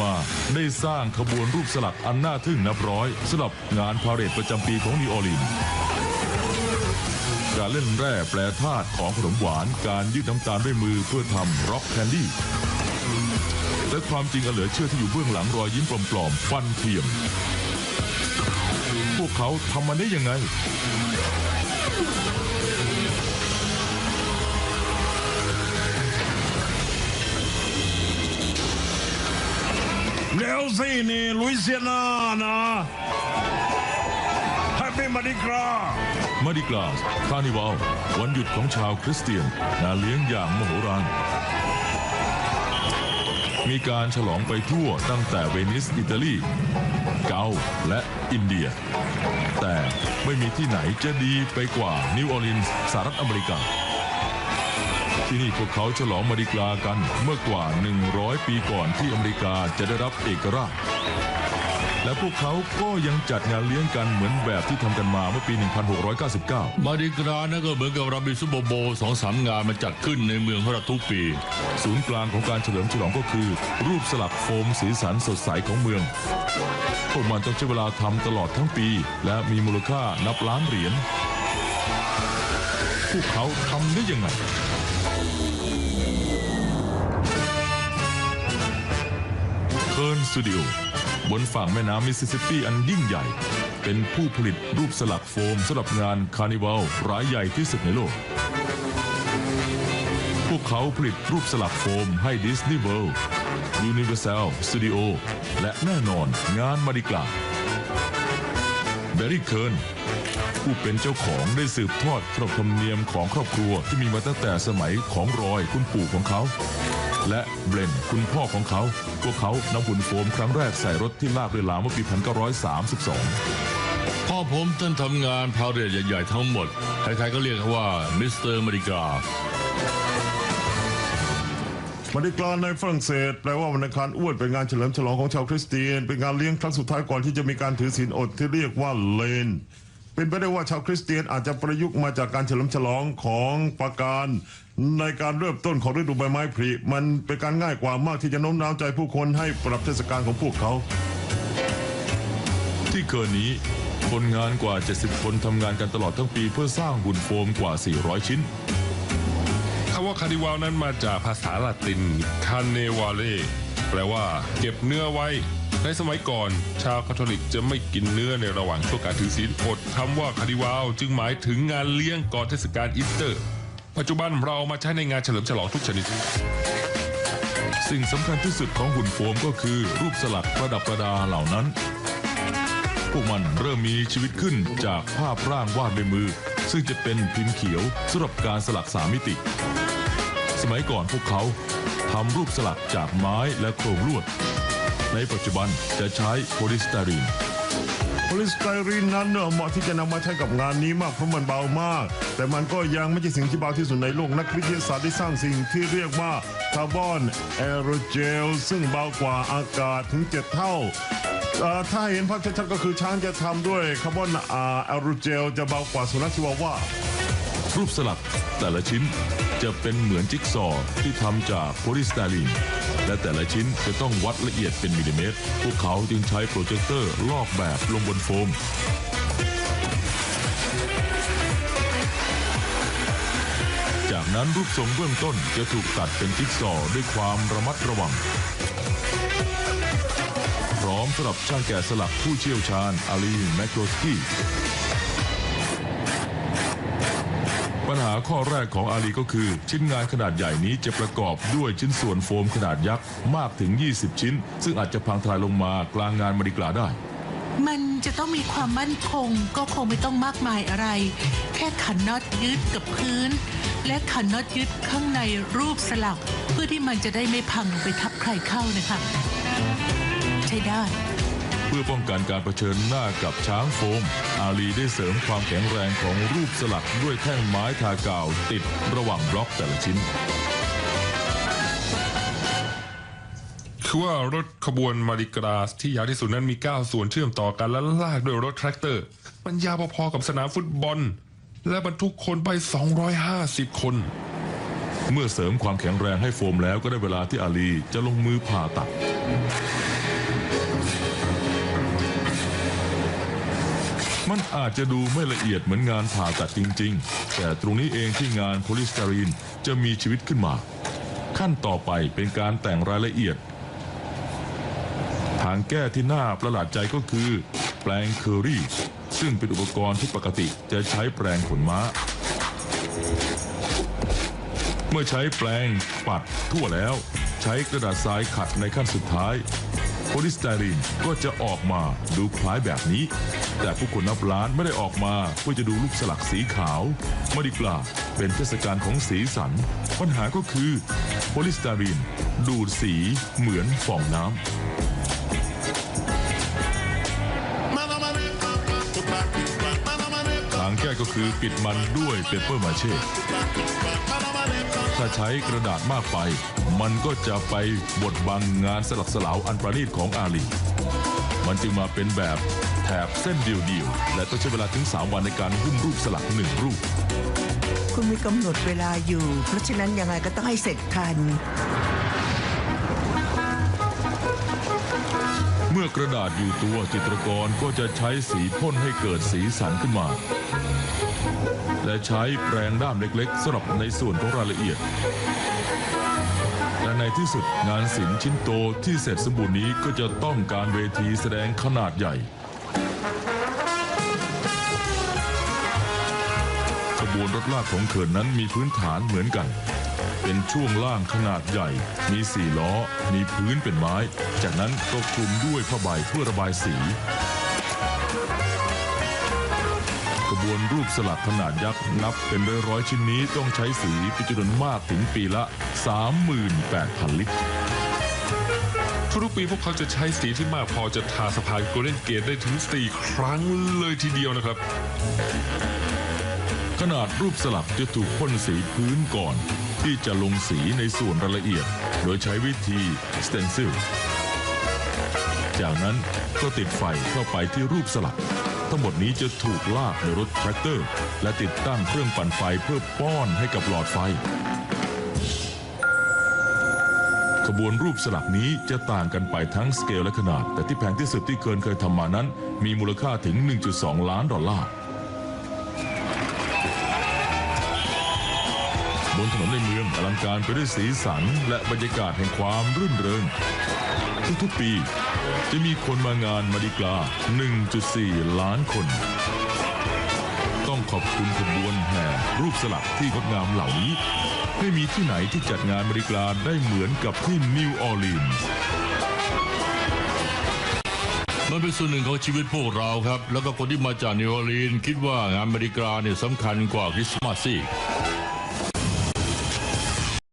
มา ได้สร้างขบวนรูปสลักอันน่าทึ่งนับร้อยสำหรับงานพาเหรดประจำปีของนิวอลีนการเล่นแร่แปรธาตุของขนมหวาน การยืดน้ำตาลด้วยมือเพื่อทำร็อกแคนดี้ และความจริงอันเหลือเชื่อที่อยู่เบื้องหลังรอยยิ้มปลอมๆ ฟันเทียม พวกเขาทำมันได้ยังไง เร็วสินี่ลุยเซียนานะแฮปปี้มาดิกรามาดิกลาสคานิวัลวันหยุดของชาวคริสเตียนงานเลี้ยงอย่างมโหฬารมีการฉลองไปทั่วตั้งแต่เวนิสอิตาลีเกาและอินเดีย แต่ไม่มีที่ไหนจะดีไปกว่านิวออร์ลีนส์สหรัฐอเมริกา ที่นี่พวกเขาฉลองมาดิกลากันเมื่อกว่า 100 ปีก่อนที่อเมริกาจะได้รับเอกราช และพวกเขาก็ยังจัดงานเลี้ยงกันเหมือนแบบที่ทำกันมาเมื่อปี 1699 มาดิกรานั่นก็เหมือนกับเรามีซุปเปอร์โบว์สองสามงานมาจัดขึ้นในเมืองของเราทุกปี ศูนย์กลางของการเฉลิมฉลองก็คือ รูปสลักโฟมสีสันสดใสของเมือง พวกมันต้องใช้เวลาทำตลอดทั้งปี และมีมูลค่านับล้านเหรียญพวกเขาทำได้ยังไง เคิร์นสตูดิโอบนฝั่งแม่น้ำมิสซิสซิปปีอันยิ่งใหญ่ เป็นผู้ผลิตรูปสลักโฟมสำหรับงานคาร์นิวัลรายใหญ่ที่สุดในโลก พวกเขาผลิตรูปสลักโฟมให้ดิสนีย์เวิลด์ยูนิเวอร์แซลสตูดิโอและแน่นอนงานมาดิกลา เบร์รี่เคิร์นผู้เป็นเจ้าของได้สืบทอดขนบธรรมเนียมของครอบครัวที่มีมาตั้งแต่สมัยของรอยคุณปู่ของเขา และเบรนคุณพ่อของเขา พวกเขานำหุ่นโฟมครั้งแรกใส่รถที่ลากเรือลาเมื่อปี 1932พ่อผมท่านทำงานพาเหรดใหญ่ๆทั้งหมด ใครๆก็เรียกเขาว่ามิสเตอร์มาดิกา มาดิกราในฝรั่งเศสแปลว่าวันอังคารอ้วนเป็นงานเฉลิมฉลองของชาวคริสเตียน เป็นงานเลี้ยงครั้งสุดท้ายก่อนที่จะมีการถือศีลอดที่เรียกว่าเลน เป็นไปได้ว่าชาวคริสเตียนอาจจะประยุกต์มาจากการเฉลิมฉลองของปาการในการเริ่มต้นของฤดูใบไม้ผลิมันเป็นการง่ายกว่ามากที่จะโน้มน้าวใจผู้คนให้ปรับเทศกาลของพวกเขา ที่เกินนี้คนงานกว่า 70 คนทำงานกันตลอดทั้งปีเพื่อสร้างหุ่นโฟมกว่า 400 ชิ้น คาร์นิวัลนั้นมาจากภาษาละตินคาเนวาเลแปลว่าเก็บเนื้อไว้ ในสมัยก่อน ชาวคาทอลิกจะไม่กินเนื้อในระหว่างช่วงการถือศีลอดคำว่าคาริวัลจึงหมายถึงงานเลี้ยงก่อนเทศกาลอีสเตอร์ ปัจจุบันเราเอามาใช้ในงานเฉลิมฉลองทุกชนิด สิ่งสำคัญที่สุดของหุ่นโฟมก็คือรูปสลักประดับประดาเหล่านั้น พวกมันเริ่มมีชีวิตขึ้นจากภาพร่างวาดด้วยมือ ซึ่งจะเป็นพิมพ์เขียวสำหรับการสลักสามมิติ สมัยก่อนพวกเขาทำรูปสลักจากไม้และโครงลวด ในปัจจุบันจะใช้โพลิสไตรีน โพลิสไตรีนนั้นเนี่ยเหมาะที่จะนำมาใช้กับงานนี้มากเพราะมันเบามาก แต่มันก็ยังไม่ใช่สิ่งที่เบาที่สุดในโลกนักวิทยาศาสตร์ได้สร้างสิ่งที่เรียกว่าคาร์บอนแอโรเจลซึ่งเบากว่าอากาศถึง 7 เท่าเอ่อถ้าเห็นภาพชัดๆก็คือช้างจะทำด้วยคาร์บอนอาแอโรเจลจะเบากว่าสุนัขชิวาว่า รูปสลัก แต่ละชิ้นจะเป็นเหมือนจิ๊กซอว์ที่ทำจากโพลีสไตรีนและแต่ละชิ้นจะต้องวัดละเอียดเป็นมิลลิเมตร พวกเขาจึงใช้โปรเจคเตอร์ลอกแบบลงบนโฟมจากนั้นรูปทรงเบื้องต้นจะถูกตัดเป็นจิ๊กซอว์ด้วยความระมัดระวัง พร้อมสำหรับช่างแกะสลักผู้เชี่ยวชาญอาลีแมคโกสกี้ ปัญหาข้อแรกของอาลีก็คือ ชิ้นงานขนาดใหญ่นี้จะประกอบด้วยชิ้นส่วนโฟมขนาดยักษ์มากถึง 20 ชิ้น ซึ่งอาจจะพังทลายลงมากลางงานมาดิกลาได้ มันจะต้องมีความมั่นคงก็คงไม่ต้องมากมายอะไร แค่ขันน็อตยึดกับพื้น และขันน็อตยึดข้างในรูปสลัก เพื่อที่มันจะได้ไม่พังลงไปทับใครเข้านะคะ ใช้ได้ เพื่อป้องกันการเผชิญหน้ากับช้างโฟม อาลีได้เสริมความแข็งแรงของรูปสลักด้วยแท่งไม้ทากาวติดระหว่างบล็อกแต่ละชิ้น คือว่ารถขบวนมาริกราสที่ยาวที่สุดนั้นมี 9 ส่วนเชื่อมต่อกันและลากด้วยรถแทรกเตอร์ มันยาวพอๆกับสนามฟุตบอล และบรรทุกคนไป 250 คน เมื่อเสริมความแข็งแรงให้โฟมแล้วก็ได้เวลาที่อาลีจะลงมือผ่าตัด มันอาจจะดูไม่ละเอียดเหมือนงานผ่าตัดจริง ๆ แต่ตรงนี้เองที่งานโพลิสตารีนจะมีชีวิตขึ้นมา ขั้นต่อไปเป็นการแต่งรายละเอียด ทางแก้ที่น่าประหลาดใจก็คือ แปลงเคอรี่ ซึ่งเป็นอุปกรณ์ที่ปกติจะใช้แปลงขนม้า เมื่อใช้แปลงปัดทั่วแล้ว ใช้กระดาษทรายขัดในขั้นสุดท้ายโพลิสไตรีนก็จะออกมาดูคล้ายแบบนี้ แต่ผู้คนนับล้านไม่ได้ออกมาเพื่อจะดูลูกสลักสีขาวมาดีกว่าเป็นเทศกาลของสีสัน ปัญหาก็คือโพลิสไตรีน ดูดสีเหมือนฟองน้ำทางแก้ก็คือปิดมันด้วยเปเปอร์มาเช่ ถ้าใช้กระดาษมากไป มันก็จะไปบดบังงานสลักสลาวอันประณีตของอาลี มันจึงมาเป็นแบบ ถบเส้นเดียวๆ และต้องใช้เวลาถึง 3 วันในการหุ้มรูปสลักหนึ่งรูป คุณมีกำหนดเวลาอยู่ เพราะฉะนั้นยังไงก็ต้องให้เสร็จทัน เมื่อกระดาษอยู่ตัวจิตรกรก็จะใช้สีพ่นให้เกิดสีสันขึ้นมา และใช้แปรงด้ามเล็กๆสำหรับในส่วนของรายละเอียดและในที่สุดงานศิลป์ชิ้นโตที่เสร็จสมบูรณ์นี้ก็จะต้องการเวทีแสดงขนาดใหญ่ ขบวนรถลากของเขินนั้นมีพื้นฐานเหมือนกัน เป็นช่วงล่างขนาดใหญ่ มีสี่ล้อ มีพื้นเป็นไม้ จากนั้นก็คลุมด้วยผ้าใบเพื่อระบายสีกระบวนรูปสลักขนาดยักษ์นับเป็นร้อยๆชิ้นนี้ต้องใช้สีเป็นจำนวนมากถึงปีละ 38,000 ลิตร ทุกปีพวกเขาจะใช้สีที่มากพอจะทาสะพานโกลเด้นเกตได้ถึง 4 ครั้งเลยทีเดียวนะครับ ขนาดรูปสลักจะถูกพ่นสีพื้นก่อน ที่จะลงสีในส่วนรายละเอียด โดยใช้วิธี stencil จากนั้นก็ติดไฟเข้าไปที่รูปสลัก ทั้งหมดนี้จะถูกลากในรถแทรกเตอร์ และติดตั้งเครื่องปั่นไฟเพื่อป้อนให้กับหลอดไฟ ขบวนรูปสลักนี้จะต่างกันไปทั้งสเกลและขนาด แต่ที่แพงที่สุดที่เคินเคยทำมานั้น มีมูลค่าถึง 1.2 ล้านดอลลาร์บนถนนในเมืองอลังการไปด้วยสีสัน และบรรยากาศแห่งความรื่นเริง ทุกๆปี จะมีคนมางานมาดิกลา 1.4 ล้านคน ต้องขอบคุณขบวนแห่รูปสลักที่งดงามเหล่านี้ ไม่มีที่ไหนที่จัดงานมาดิการได้เหมือนกับที่นิวออร์ลีนส์มันเป็นส่วนหนึ่งของชีวิตพวกเราครับ แล้วก็คนที่มาจากนิวออร์ลีนส์คิดว่างานบริการเนี่ยสำคัญกว่าคริสต์มาสอีก